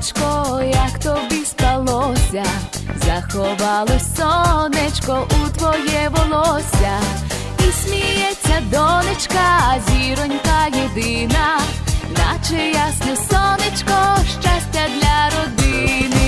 донечко, як тобі спалося, заховалось сонечко у твоє волосся, і сміється донечка, зіронька єдина, наче ясне сонечко, щастя для родини.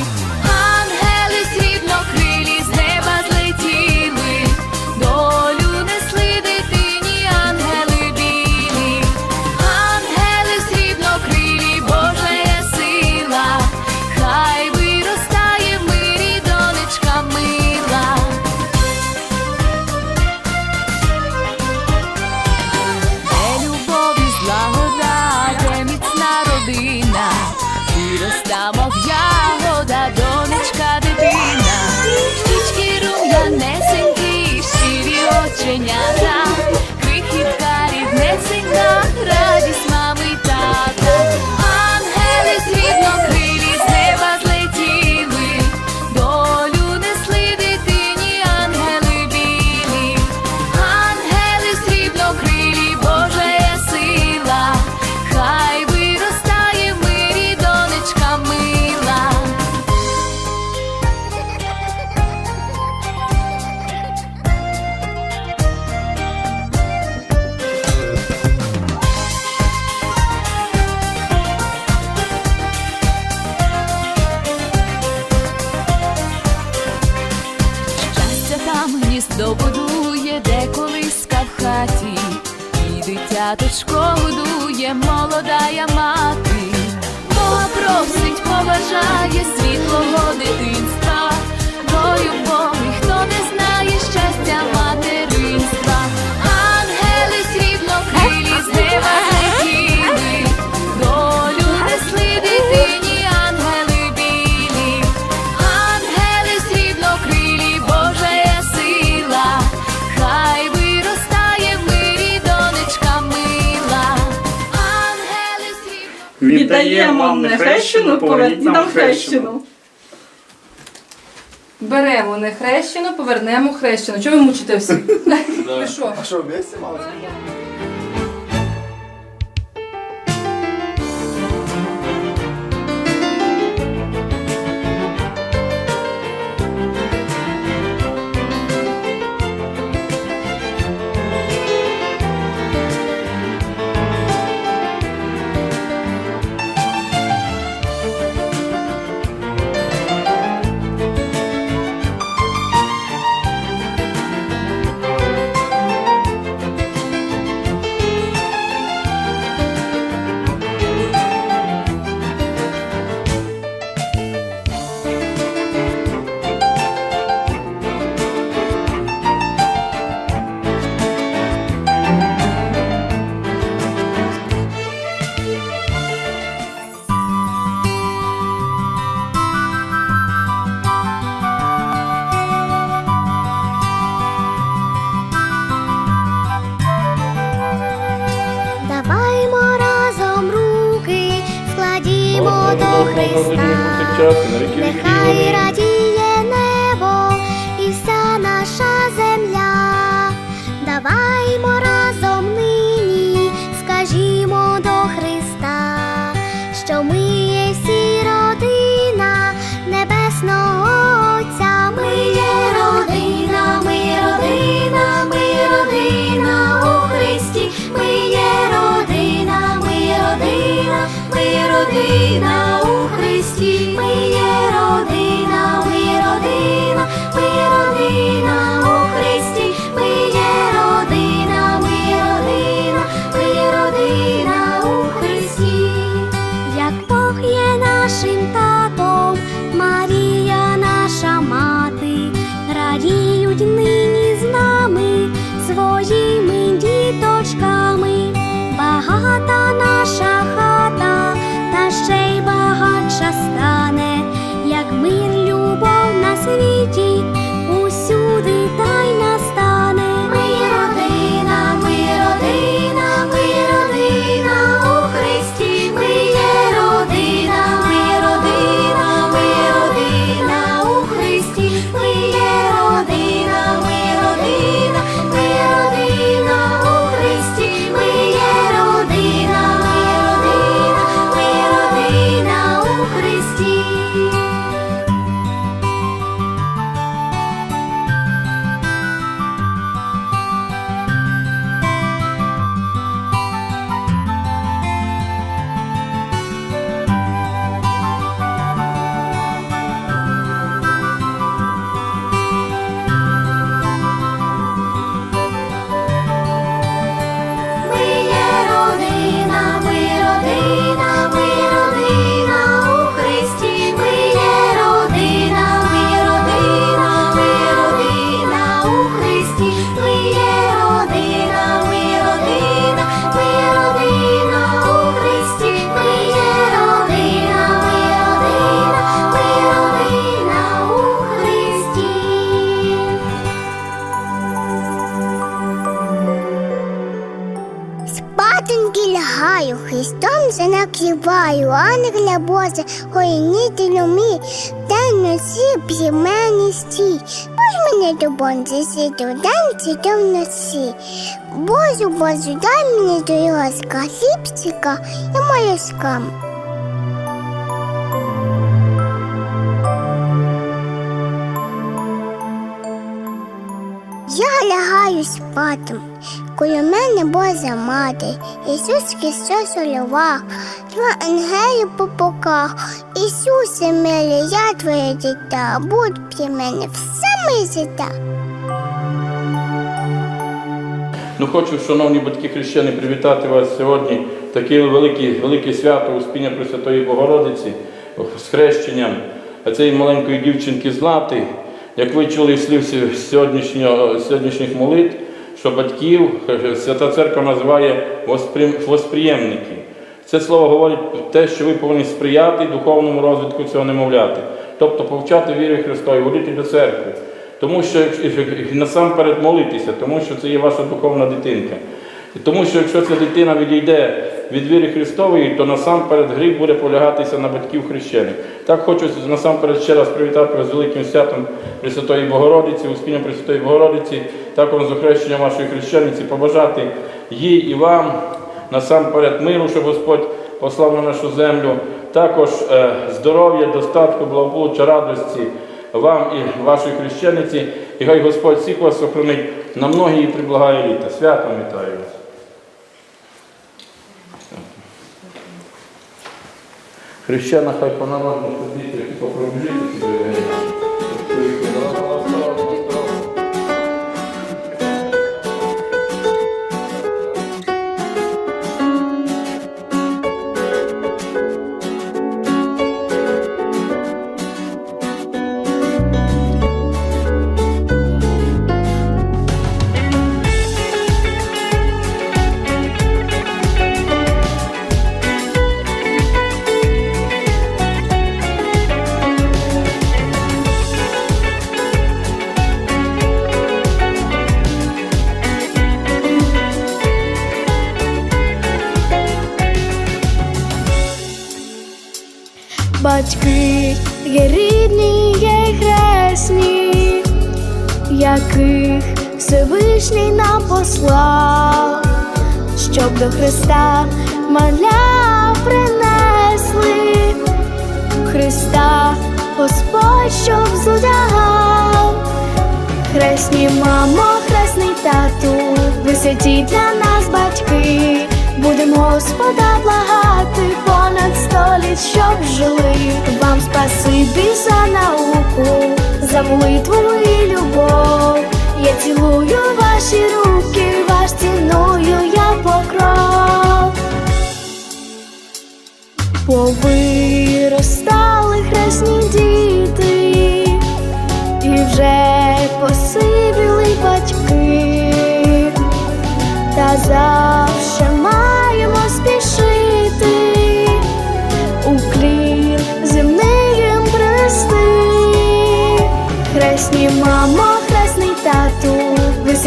Віддаємо вам нехрещену, поверніть нам хрещену. Беремо нехрещену, повернемо хрещену. Чого ви мучите всі? Ви що? А що, вместе мало? Христа, нехай радіє небо і вся наша земля. Даваймо разом нині, скажімо до Христа, що ми є всі родина небесного Отця. Ми є родина, ми родина, ми родина у Христі. Ми є родина, ми родина, ми родина у Христі. 3G співаю, ангеля Боже, хоїнітелю мій, день носі п'ємені стій. Бож мене до бонзи сіду, день сіду вночі. Божу, Божу, дай мені до йоска, хлібчика і молоскам. Я лягаю спати, коло мене Божа мати, Ісус Христос у львах, два ангели по боках. Ісусе милий, я твоє дитя, будь при мене все моє життя. Ну, хочу, шановні батьки хрещени, привітати вас сьогодні. Таке велике, велике свято Успіння Пресвятої Богородиці з хрещенням цієї маленької дівчинки Злати. Як ви чули слів сьогоднішніх молитв, що батьків Свята Церква називає восприємники. Це слово говорить те, що ви повинні сприяти духовному розвитку цього немовляти, тобто повчати вірі Христові, водити до церкви. Тому що насамперед молитися, тому що це є ваша духовна дитинка. Тому що якщо ця дитина відійде від віри Христової, то насамперед гріх буде полягатися на батьків хрещених. Так хочу насамперед ще раз привітати вас з великим святом Пресвятої Богородиці, Успіння Пресвятої Богородиці, також з охрещенням вашої хрещениці, побажати їй і вам насамперед миру, щоб Господь послав на нашу землю, також е, здоров'я, достатку, благополуччя, радості вам і вашій хрещениці, і хай Господь всіх вас охоронить на многі і приблагає літа. Святом вітаю вас. Хрещена хай по народному ходити, і попробіжити себе. Батьки є рідні, є хресні, яких Всевишній нам послав, щоб до Христа маля принесли, Христа Господь, щоб зудягав, хресні мамо, хресний тату, ви для нас батьки, будемо Господа благати понад століть, щоб жили. Вам спасибі за науку, за молитву і любов. Я цілую ваші руки, ваш ціную я покров. Повиростали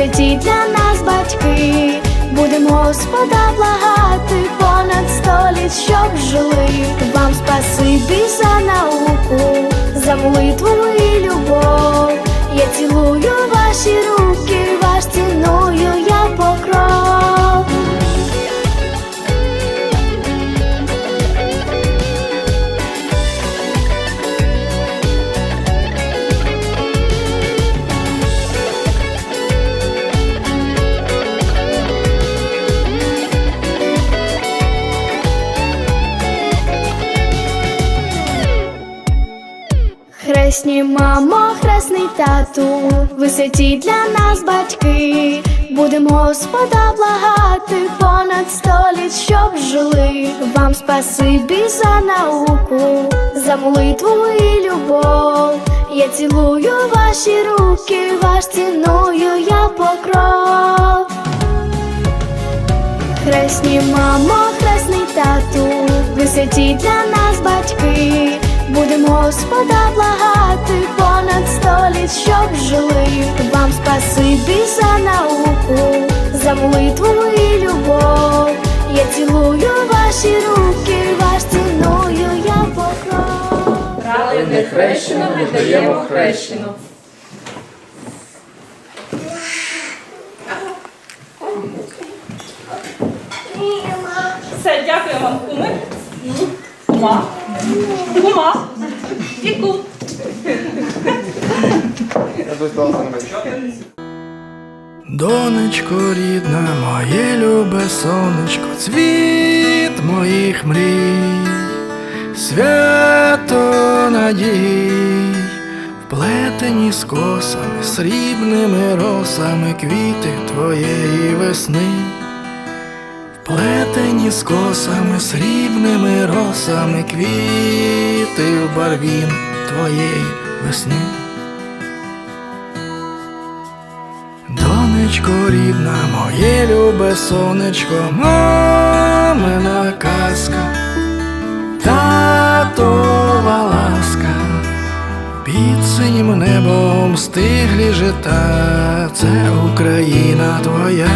святі для нас батьки, будемо Господа благати понад століт, щоб жили. Вам спасибі за науку, за молитву і любов. Мамо, хресний тату, ви святі для нас батьки, будемо Господа благати понад століт, щоб жили. Вам спасибі за науку, за молитву і любов. Я цілую ваші руки, ваш ціную я покров. Хресні мамо, хресний тату, ви святі для нас батьки, будемо Господа благати понад століт, щоб жили. Вам спасибі за науку, за молитву і любов. Я цілую ваші руки, ваш ціную я покров. Брали нехрещено, віддаємо хрещено. Все, дякую вам, куми. Кума. Кума. Донечко рідна, моє любе сонечко, цвіт моїх мрій, свято надій, вплетені з косами, срібними росами квіти твоєї весни, вплетені з косами, срібними росами квіти в барвін твоєї весни. Донечко рідна, моє любе сонечко, мамина казка, татова ласка, під синім небом стиглі жита, це Україна твоя,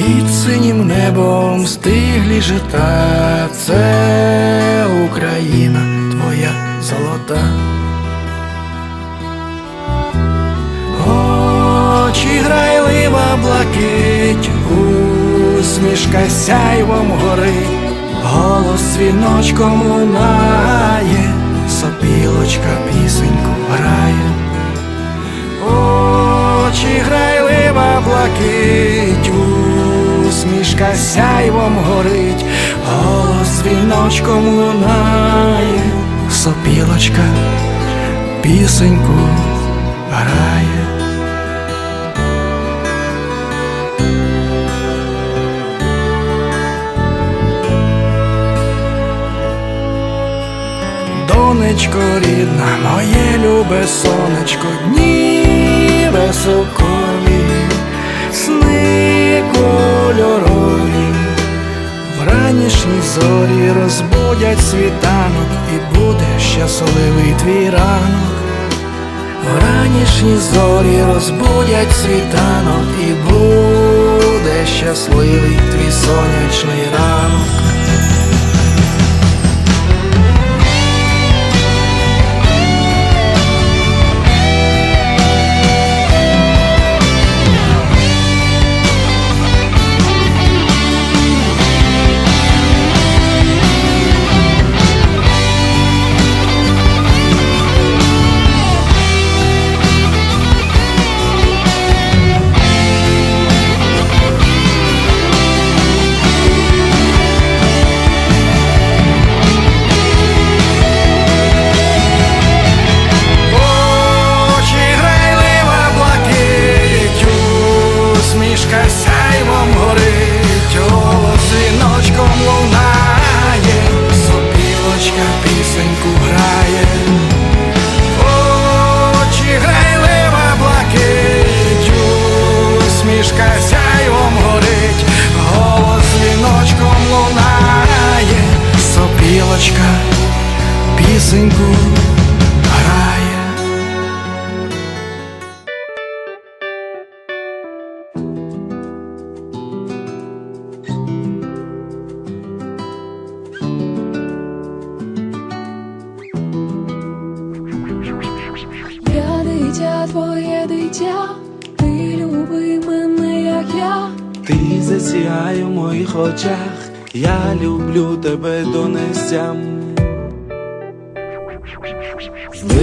під синім небом стиглі жита, це Україна твоя золота. Очі грайлива блакить, усмішка сяйвом горить, голос дзвіночком лунає, сопілочка пісеньку грає. Очі грайлива блакить, усмішка сяйвом горить, голос дзвіночком лунає, сопілочка пісеньку грає. Донечко рідна, моє любе сонечко, дні веселкові, зорі розбудять світанок, і буде щасливий твій ранок. ранішні зорі розбудять світанок, і буде щасливий твій сонячний ранок. Пісеньку грає. Я дитя, твоє дитя, ти люби мене, як я. Ти засягай у моїх очах, я люблю тебе до нестям.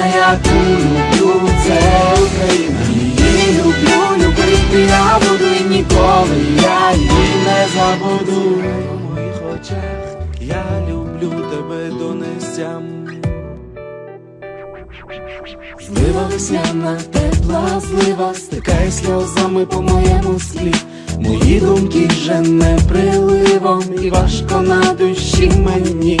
Країна, яку люблю, це Україна. Її люблю, любити я буду і ніколи я її не забуду. В моїх очах я люблю тебе до нестям. Злива весняна, тепла злива, стикає сльозами по моєму склі. Мої думки вже не приливом, і важко на душі мені.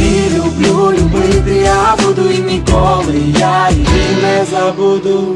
Люблю, любити я буду і ніколи я її не забуду.